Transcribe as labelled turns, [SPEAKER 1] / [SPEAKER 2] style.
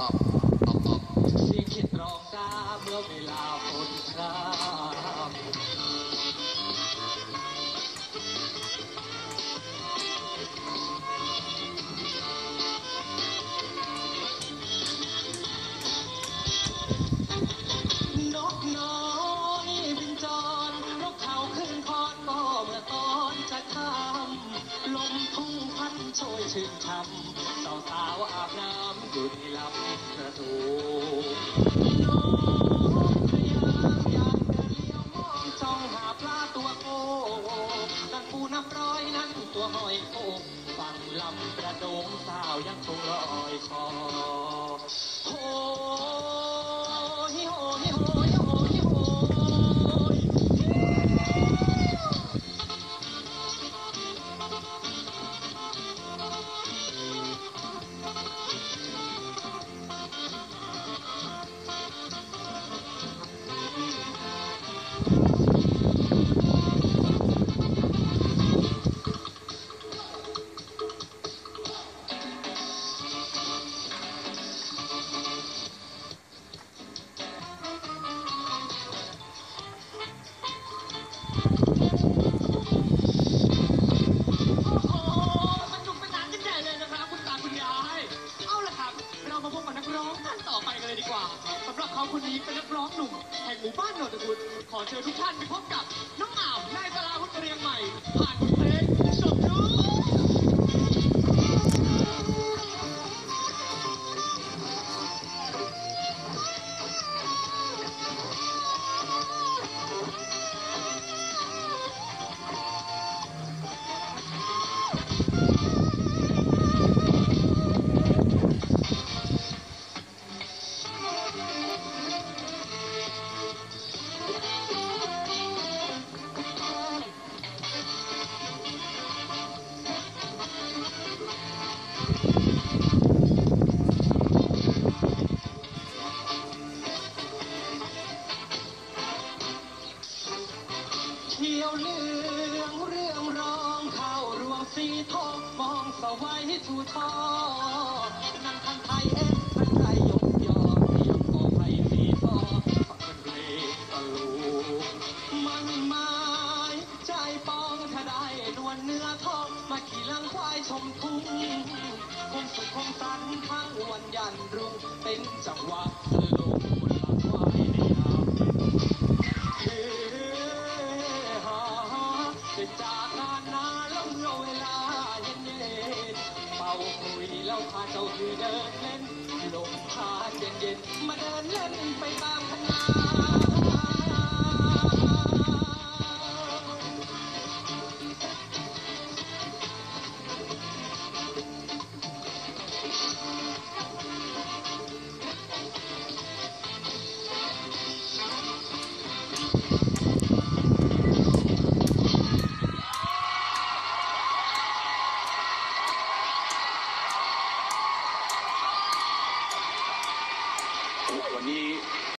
[SPEAKER 1] อั
[SPEAKER 2] โชยชื่นช้ำสาวสาวอาบน้ำอยู่ในลำกระทูนกพยายามอยากเดินเลี้ยวมองจ้องหาปลาตัวโตนั่นปูน้ำร้อยนั่นตัวหอยโคงฝั่งลำกระโดงสาวยังคงลอยคอ เขาคนนี้เป็นนักร้องหนุ่มแห่งหมู่บ้านโนนทบุตขอเชิญทุกท่านไปพบกับน้องอ่าวนายสลาวุฒิเรียงใหม่ ผ่านบทเพลง เขียวเหลืองเรื่องร้องข้าวรวงสีทองมองสวัยทูทอนั่นทันไทยเอ็น ได้นเนื้อทองมาขี่ลังควายชมทุ่งคงสุขคงสันทั้งวันยันรุ่งเป็นจังหวะสลงบนลังควายในยามเฮ้ฮาเสร็จจากงานนาแล้วเมื่อเวลาเย็นเย็นเป่าคุยแล้วพาเจ้าคือเดินเล่นลมพานเย็นเย็นมาเดินเล่นไปตามคณะ วันนี้